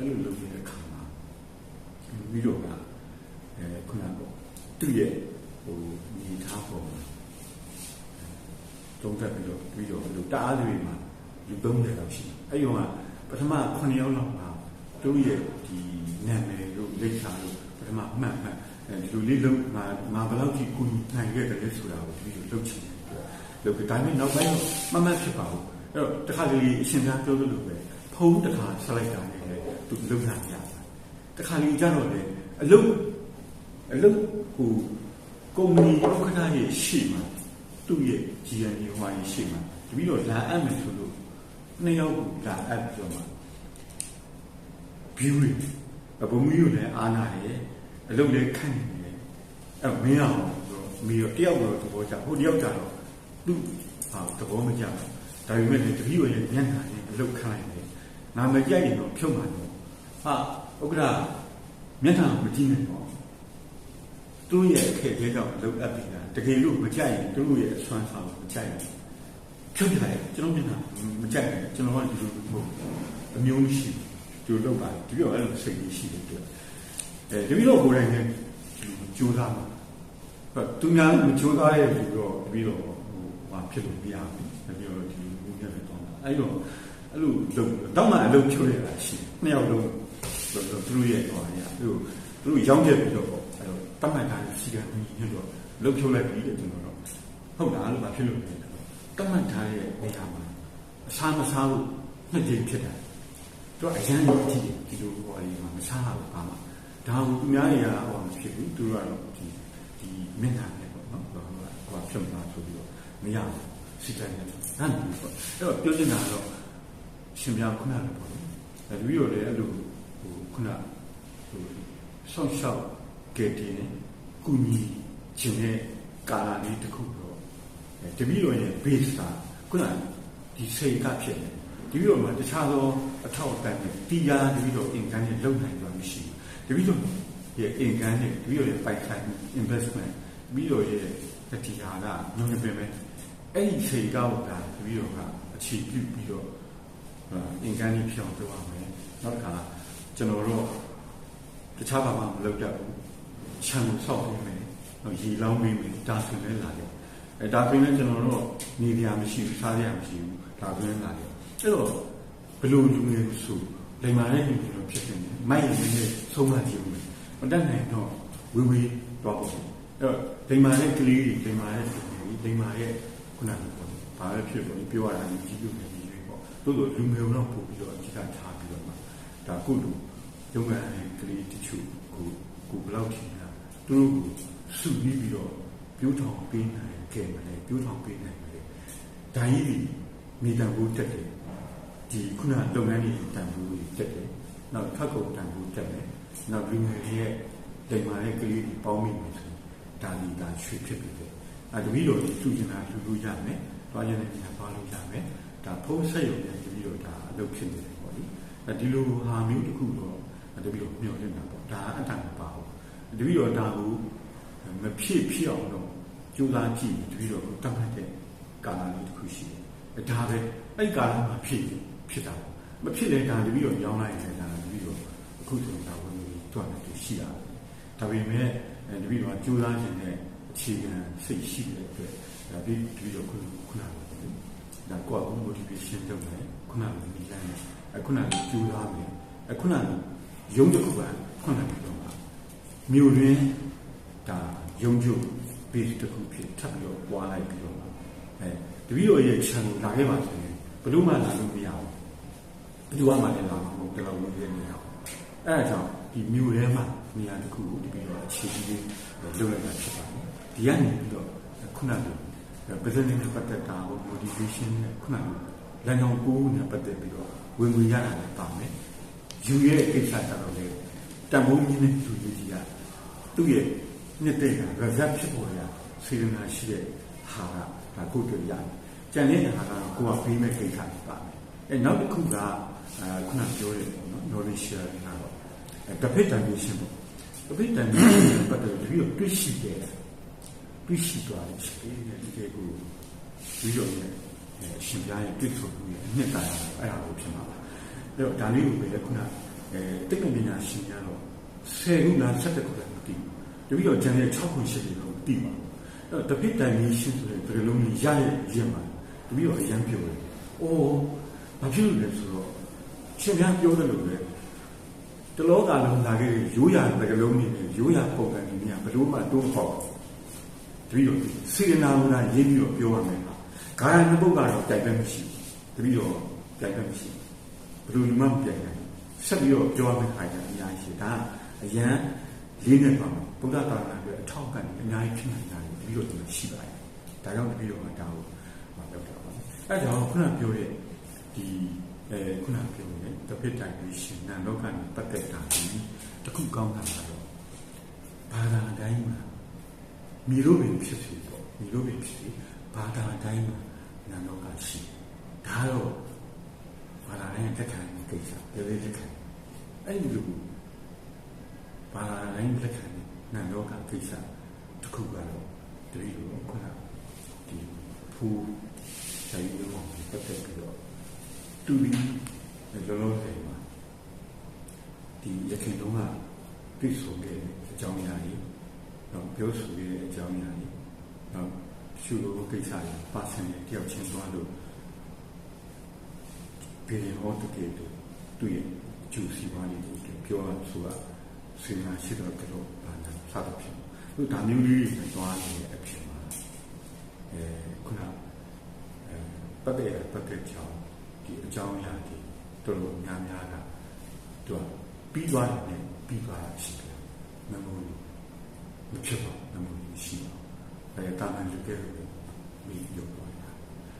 အဲ့လိုလုပ်နေတဲ့ခါမှာပြီးတော့ကအဲခုနကသူ့ရဲ့ဟိုညီထားပေါ်မှာတုံးတက်ပြီးတော့ပြီးတော့အဲ့လိုတအားတွေမှာလူ30လောက်ရှိအဲ့ရောကပထမ9ယောက်လောက်မှာသူ့ရဲ့ဒီနာမည်တို့လိပ်စာတို့ပထမမှတ်မှတ်အဲဒီလိုလေးလုံးငါငါဘယ်လောက်ကြီးကူညီနိုင်ခဲ့တယ်လဲဆိုတာကိုဒီလိုလုပ်ချင်တယ်လုပ်ပြီးဒါပေမဲ့နောက်ပိုင်းတော့မမှတ်ဖြစ်ပါဘူးအဲ့တော့တခါလေအရှင်သာပြောလို့ပဲဖုံးတခါဆက်လိုက်တာနဲ့လေ သူလုံနိုင်ရတခါလေကြတော့လေအလုပ်အလုပ်ကိုကုမ္ပဏီဥက္ကဋ္ဌရဲ့ရှေ့မှာသူ့ရဲ့ GND ဟိုဟာရှေ့မှာတပြီးတော့လာအပ်မယ်ဆိုလို့နှစ်ယောက်လာအပ်ပြီးတော့မှ view တွေအဘုံမီကိုလည်းအားနာတယ်အလုပ်လည်းခန့်နေတယ်အဲ့မင်းအောင်ဆိုတော့မီရောတယောက်တော့သဘောကျဟိုတယောက်ကျတော့သူ့ဟာသဘောမကျဘူးဒါပေမဲ့တပည့်တော်ရဲ့မျက်နှာနဲ့အလုပ်ခန့်လိုက်တယ်ငါမကြိုက်ရင်တော့ဖြုတ်မှာတော့ ဟာဥက္ကဋ္ဌမျက်နှာမကြည့်နဲ့တော့သူ့ရဲ့အခက်အခဲကြောင့်အလုပ်အပ်ပြီလားတကယ်လို့မကြိုက်ရင်သူ့ရဲ့အစွမ်းဆောင်မကြိုက်ရင်ဖြုတ်ပြလိုက်ကျွန်တော်မျက်နှာမကြိုက်ဘူးကျွန်တော်ကဒီလိုမဟုတ်အမျိုးမရှိဘူးကြိုးလုပ်ပါတပြည့်တော့အဲ့လိုစိတ်ကြီးရှိတယ်တွေ့အဲတပြည့်တော့ကိုယ်တိုင်နဲ့ကြိုးစားမှာဟုတ်သူများမကြိုးစားတဲ့လူတော့တပြည့်တော့ဟိုဟာဖြစ်လို့မရဘူးတပြည့်တော့ဒီလူမျိုးနဲ့တော့အဲ့တော့အဲ့လိုလုပ်တော့မှအလုပ်ချိုးရတာရှိနှစ်ယောက်လုံး သူတို့ရဲ့ဟောရသူတို့သူတို့ရောင်းချက်ပြီးတော့ပေါ့အဲ့တော့တတ်မှတ်ထားတဲ့စီကံကြီးညွှန်တော့လုပ်ချိုးလိုက်ပြီတဲ့ကျွန်တော်တော့ဟုတ်လားလို့မဖြစ်လို့တတ်မှတ်ထားတဲ့နေရာမှာအစားမစားဘူးနှစ်ကြိမ်ဖြစ်တာသူကအရန်ကြီးကြည့်ဒီလိုဟောရီမှာမစားဘူးပါမှာဒါကိုသူများတွေကဟောမဖြစ်ဘူးသူတို့ကတော့ဒီဒီမျက်နှာနဲ့ပေါ့နော်ဟိုဟိုဖြုတ်မှာဆိုပြီးတော့မရဘူးစိတ်တိုင်းနဲ့နားနေပေါ့အဲ့တော့ပြောချင်တာကတော့ရှင်ပြခုနကပေါ့လေဒါပြီးတော့လည်းအဲ့လို ဟိုခုနဟိုဆောက်ရှောက်ကဲတင်ကုညီခြင်းရဲ့ကာလလေးတစ်ခုတော့တပည့်တော်ရဲ့ base ကခုနဒီစိတ်ကဖြစ်တယ်တပည့်တော်မှာတခြားသောအထောက်အပံ့နဲ့တရားတပည့်တော်အင်ကန်နဲ့လုံနိုင်သွားမရှိဘူးတပည့်တော်ရဲ့အင်ကန်နဲ့တပည့်တော်ရဲ့ပိုက်ဆိုင် investment တပည့်တော်ရဲ့တရားကညွှန်ပြမယ်အဲ့ဒီစိတ်ကောက်ကတပည့်တော်ကအခြေပြုပြီးတော့အင်ကန်ကြီးဖြစ်အောင်လုပ်ရမယ်နောက်တစ်ခါ ကျွန်တော်တို့တခြားဘာမှမလုပ်တတ်ဘူးခြံကိုဆောက်ပေးမယ်နော်ရေလောင်းပေးမယ်ဒါဆိုလည်းလာတယ်အဲဒါဆိုရင်ကျွန်တော်တို့နေပြာမရှိဘူးစားရမရှိဘူးဒါဆိုရင်လာတယ်အဲ့တော့ဘလို့လူငယ်ဆိုလိမ္မာတဲ့လူတွေဖြစ်နေတယ်မိုက်ရင်းနဲ့ဆုံးမကြည့်ဦးမတတ်နိုင်တော့ဝေဝေးတော့ပေါ့အဲ့တော့လိမ္မာတဲ့ကလေးတွေလိမ္မာတဲ့လူတွေလိမ္မာရဲ့ခုနကပေါ့ဘာပဲဖြစ်လို့ပြောရတာကြီးလူငယ်ကြီးတွေပေါ့တိုးတိုးလူငယ်တော့ပို့ပြီးတော့အဓိကထားပြီးတော့မှ ဒါကုလူရုံးရတဲ့ကလေးတချို့ကိုကိုဘယ်လောက်ထိလဲသူတို့ကိုစုပြီးပြီးတော့ပြိုးထောင်ပေးနိုင်ခဲ့မလဲပြိုးထောင်ပေးနိုင်မလဲဒါကြီးဒီမိတန်ဖို့တက်တယ်ဒီခုနလုပ်ငန်းတွေတန်ဖိုးတွေတက်တယ်နောက်ထပ်ကုန်တန်ဖိုးတက်တယ်နောက်လူငယ်ရဲ့ဒိမ်မာတဲ့ကလေးတွေပေါင်းမိမယ်ဆိုဒါဒီဒါရွှေဖြစ်ပြီလေအဲတပည့်တော်သူကျင်တာလူလူရမယ်တွားရတဲ့နေရာတွားလို့ရမယ်ဒါဖုံးဆက်ရုံနဲ့တပည့်တော်ဒါအလုပ်ဖြစ်နေတယ်ပေါ့လေအဲ ဒီလိုဟာမျိုးတစ်ခုတော့တပည့်တော်မျှော်လင့်တာပေါ့ဒါအတန်မပါဘူးတပည့်တော်ဒါကိုမဖြစ်ဖြစ်အောင်တော့ကြိုးစားကြည့်တပည့်တော်ကိုတတ်မှတ်တဲ့ကာလလေးတစ်ခုရှိတယ်ဒါပဲအဲ့ကာလမှာဖြစ်ဖြစ်တာမဖြစ်တဲ့ဒါတပည့်တော်ကြောင်းလိုက်နေတာတပည့်တော်အခုဆိုရင်ဒါဝင်ပြီးတွားနေသူရှိတာဒါပေမဲ့တပည့်တော်ကြိုးစားခြင်းနဲ့အခြေခံစိတ်ရှိတဲ့အတွက်ဒါပြီးတပည့်တော်ခုခုနကဒါကိုယ့်အမှု motivation လုပ်မယ်ခုနကဒီလမ်း အခုနကကြိုးစားမယ်အခုနကရုံးတစ်ခုကခုနကပြောမှာမြို့ရင်းဒါရုံးချုပ် base တစ်ခုဖြစ်ထပ်ပြီးတော့ပွားလိုက်ပြီးတော့အဲတပည့်တော်ရဲ့ channel လာခဲ့ပါဆိုရင်ဘယ်လို့မှလာလို့မရဘူးဘယ်သူမှလည်းလာမှာမဟုတ်တော့လို့ရနေရအောင်အဲဒါကြောင့်ဒီမြို့ထဲမှာနေရာတစ်ခုကိုတပည့်တော်အခြေကြီးလေးလုပ်လိုက်တာဖြစ်ပါတယ်ဒီကနေပြီးတော့ခုနက business နဲ့ပတ်သက်တာကို motivation နဲ့ခုနကလမ်းကြောင်းကိုနဲ့ပတ်သက်ပြီးတော့ ဝင်ဝင်ရတာလည်းပါမယ်ယူရဲ့ကိစ္စတော့လေတန်ဖိုးမြင့်တဲ့သူကြီးကသူ့ရဲ့နှစ်တဲ့က reserve ဖြစ်ပေါ်ရစေတနာရှိတဲ့ဟာကဒါကိုတွေ့ရတယ်။ကြံတဲ့ဟာကတော့ကိုယ်ကပြီးမဲ့ကိစ္စတွေပါမယ်။အဲနောက်တစ်ခုကအဲခုနပြောတဲ့ပေါ့နော် knowledge sharing ကတော့အဲ debate dimension ပေါ့။ debate dimension ပတ်သက်ပြီးတော့တွေ့ရှိတယ်တွေ့ရှိသွားတယ်ရှိတယ်ဒီကေကိုပြီးတော့လည်း ရှင်ပြားရဲ့တွေ့ဆုံမှုရဲ့အနှစ်သာရအဲ့ဒါကိုဖြစ်မှာပါ။အဲ့တော့ဒါလေးကိုပဲခုနအဲတိတ်ပညာရှင်များတော့10ခုလား7ခုလားမသိဘူးတပည့်တော်ကျန်တဲ့6ခု8ခုတော့မသိပါဘူးအဲ့တော့တပိတိုင်ကြီးရှင်ဆိုတဲ့ဒီလိုမျိုးရရဲ့ရင်မှာတပည့်တော်အရန်ပြောတယ်။အိုးဘာဖြစ်လို့လဲဆိုတော့ရှင်များပြောတယ်လို့ပဲတလောကလုံးလာခဲ့ရိုးရာတကလုံးနေရိုးရာပုံစံတွေများဘယ်လို့မှတိုးဖောက်တပည့်တော်စေနာဝနာရေးပြီးတော့ပြောရမယ်။ ဂါရဏဘုတ်ကတော့တိုင်ပဲမရှိဘူးတပည့်တော်တိုင်ပဲမရှိဘူးဘယ်လိုမှမပြိုင်နိုင်ဘူးဆက်ပြီးတော့ပြောရမယ်ခါကျအများကြီးရှိဒါအရန်လေးနဲ့ပါမှာဘုရားတာနာအတွက်အထောက်အပံ့အများကြီးဖြစ်နိုင်တာတပည့်တော်ဒီမှာရှိပါတယ်။ဒါကြောင့်တပည့်တော်ကဒါကိုမပြောတာပါ။အဲကြောင့်ခုနပြောတဲ့ဒီအဲခုနပြောတဲ့တပိတိုင်ပြီးရှင်နံလောကနဲ့ပတ်သက်တာဒီတခုကောင်းတာကတော့ဘာသာတိုင်းမှာမိလို့ပင်ဖြစ်စီပေါ့မိလို့ပင်ဖြစ်စီဘာသာတိုင်းမှာ နံလောကရှိဒါတော့ဘာသာတိုင်းတက်ခံကိစ္စပြေလေးတက်ခံအဲ့ဒီလိုဘာသာတိုင်းတက်ခံနံလောကကိစ္စတခုကတော့တတိယခုနဒီဖူးဆိုင်ရုံးပတ်သက်ပြီးတော့တူပြီးလောလောဆယ်မှာဒီရခင်တုန်းကပြည့်စုံခဲ့တဲ့အကြောင်းအရာတွေတော့ပြောဆိုခဲ့တဲ့အကြောင်းအရာတွေတော့ ရှုလို့ကိစ္စတွေပါစင်တယောက်ချင်းသွားလို့ပြေဟောတကယ်တူတွေ့ကျူစီပါနေတယ်ပြောဆိုတာဆွေးနွေးရှိတော့ကတော့ဘာလဲစသဖြင့်သူဒါမျိုးလေးတွေသွားနေတဲ့အဖြစ်မှာအဲခုနအဲပတ်တဲ့ပတ်တဲ့ကြောင်းဒီအကြောင်းအရာတွေတော်တော်များများကသူကပြီးသွားတယ်ပြီးသွားတာရှိတယ်မမို့မဖြစ်ပါဘူးမမို့ရှိပါ အဲတာမန်လူကဲလို့မိရုပ်သွားတာ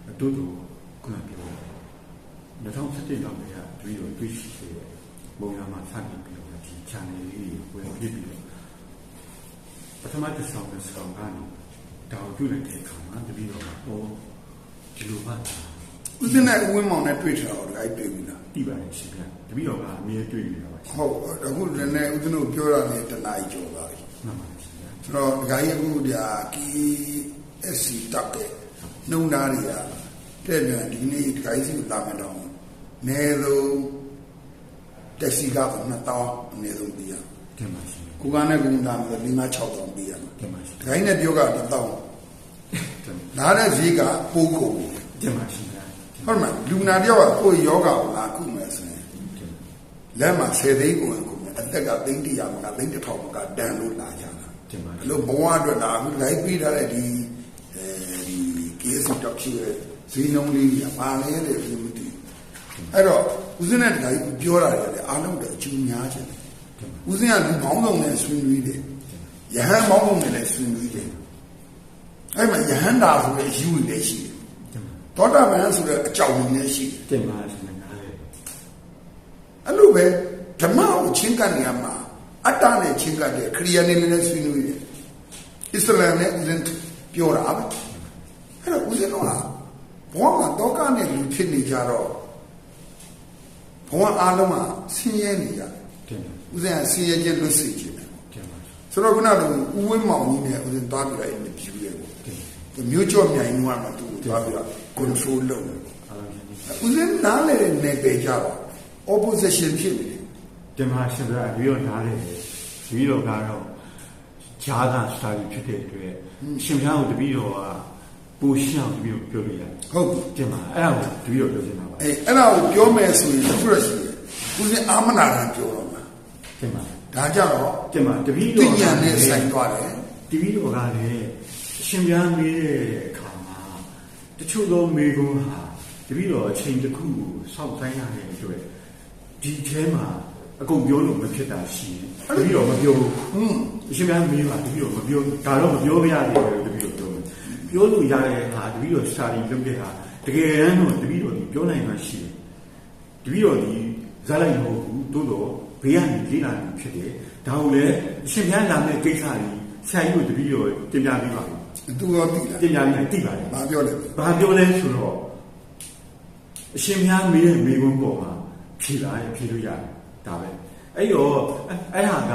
အတူတူခုနပြော2017လောက်တည်းကတွေ့ရတွေ့ရှိတဲ့ဘုံရမှာစတင်ပြီးတော့ဒီ channel လေးကိုဝင်ပြပြီးတော့ပထမတစ်ဆောင်တစ်ဆောင်ကနေတောင်ပြုလိုက်တဲ့အခါမှာတပည့်တော်ကဟောဒီလိုပါလားဦးစင်းနဲ့ဦးဝင်းမောင်နဲ့တွေ့ချင်တော့ဒီတွေ့ဘူးလားတိပါတယ်ရှင်ဗျာတပည့်တော်ကအမြဲတွေ့နေတာပါရှင်ဟုတ်အခုလည်းနဲ့ဦးစင်းတို့ပြောရတဲ့တနားကြီးကျော်သွားပြီမှန်ပါရှင်ဗျာ ဆိုတော့ဒီကကြီးအခုဒီဟာ KSC တက်တဲ့နှုံသားတွေကတဲ့ပြန်ဒီနေ့ဒီကကြီးစီကိုလာမယ်တော့နေလို့တက်စီကတော့2000အနည်းဆုံးပြရတင်ပါရှင်ကိုကနဲ့ကုန်းသားမှာ5 6000ပြရမှာတင်ပါရှင်ဒီကကြီးနဲ့ပြောက1000တင်လာတဲ့ဈေးကပိုးကုန်တင်ပါရှင်ဗျာဟုတ်မှာလူနာတယောက်ကကိုယ်ယောဂကိုလာခုမယ်ဆိုရင်လက်မှာ10သိန်းကိုခုမယ်အသက်ကသိန်း100မှာသိန်း1000မှာတန်လို့လာကြ တာတင်ပါဘလို့ဘဝအတွက်လာအခုလိုက်ပြီးထားတဲ့ဒီအဲဒီ case တော့ရှိရဲ့ဈေးနှုန်းလေးကပါလဲတဲ့ဒီမသိအဲ့တော့ဦးစင်းတဲ့တခါကြီးပြောတာတွေလည်းအားလုံးတော့အကျူများချင်တယ်ဦးစင်းကလူပေါင်းစုံနဲ့ဆွေးနွေးတယ်ယဟန်ပေါင်းစုံနဲ့လည်းဆွေးနွေးတယ်အဲ့မှာယဟန်တာဆိုတဲ့အယူတွေလည်းရှိတယ်တင်ပါသောတာပန်ဆိုတဲ့အကြောင်းတွေလည်းရှိတယ်တင်ပါရှင်ဗျာလေအဲ့လိုပဲဓမ္မကိုချင်းကပ်နေရမှာ အတ္တနဲ့ချင်းကပ်တယ်ခရိယာနေနဲ့ဆွေးနွေးတယ်အစ္စလာမ်နဲ့ဦးဇင်းပြောတာပဲအဲ့တော့ဦးဇင်းတို့ကဘဝမှာတောကနဲ့လူဖြစ်နေကြတော့ဘဝအားလုံးကဆင်းရဲနေကြတယ်တင်ပါဦးဇင်းကဆင်းရဲခြင်းလွတ်စေခြင်းတယ်တင်ပါဆိုတော့ခုနကဦးဝင်းမောင်ကြီးနဲ့ဦးဇင်းသွားပြီးတော့အဲ့ဒီပြူရဲ့ကိုတင်သူမျိုးကြော့မြိုင်နွားမှာသူ့ကိုသွားပြီးတော့ control လုပ်တယ်အားလုံးရှင်ဦးဇင်းနားလေတဲ့နယ်ပယ်ကြတော့ opposition ဖြစ်နေတယ် တင်ပါရှင်ဗျာပြီးတော့နားလေပြီးတော့ကတော့ဂျာသာစတာကြီးဖြစ်တဲ့အတွက်ရှင်ဗျာကိုတပည့်တော်ကပူရှောင်းတပည့်တော်ပြောလို့ရတယ်ဟုတ်ပြီတင်ပါအဲ့ဒါကိုတပည့်တော်ပြောချင်တာပါအဲအဲ့ဒါကိုပြောမယ်ဆိုရင်တစ်ခုရရှိတယ်ဦးဇင်းအာမနာရံပြောတော့မှာတင်ပါဒါကြတော့တင်ပါတပည့်သိတော်ဉာဏ်နဲ့ဆိုင်သွားတယ်တပည့်တော်ကလည်းရှင်ဗျာမေးတဲ့အခါမှာတချို့သောမေကုန်းဟာတပည့်တော်အချိန်တစ်ခုကိုစောင့်ဆိုင်ရတဲ့အတွက်ဒီထဲမှာ အကုန်ပြောလို့မဖြစ်တာရှိရင်တပည့်တော်မပြောဘူးဟွန်းအရှင်များမေးပါတပည့်တော်မပြောဒါတော့မပြောပြရတယ်လို့တပည့်တော်ပြောတယ်ပြောလို့ရတဲ့ဟာတပည့်တော်စာရီလုပ်တဲ့ဟာတကယ်တမ်းတော့တပည့်တော်ဒီပြောနိုင်မှရှိတယ်တပည့်တော်ဒီဇာတ်လိုက်မဟုတ်ဘူးတိုးတော့ဘေးကနေလေးလာနေဖြစ်တယ်ဒါကိုလည်းအရှင်များလာတဲ့ကိစ္စကြီးဆရာကြီးကိုတပည့်တော်တင်ပြပြီးပါဘူးသူရောသိလားတင်ပြပြီးသိပါတယ်မပြောတယ်ဘာပြောလဲဆိုတော့အရှင်များမေးတဲ့မေးခွန်းပေါ်မှာဖြေလာရင်ဖြေလို့ရတယ် ဒါပဲအဲ့တော့အဲ့အဲ့ဟာက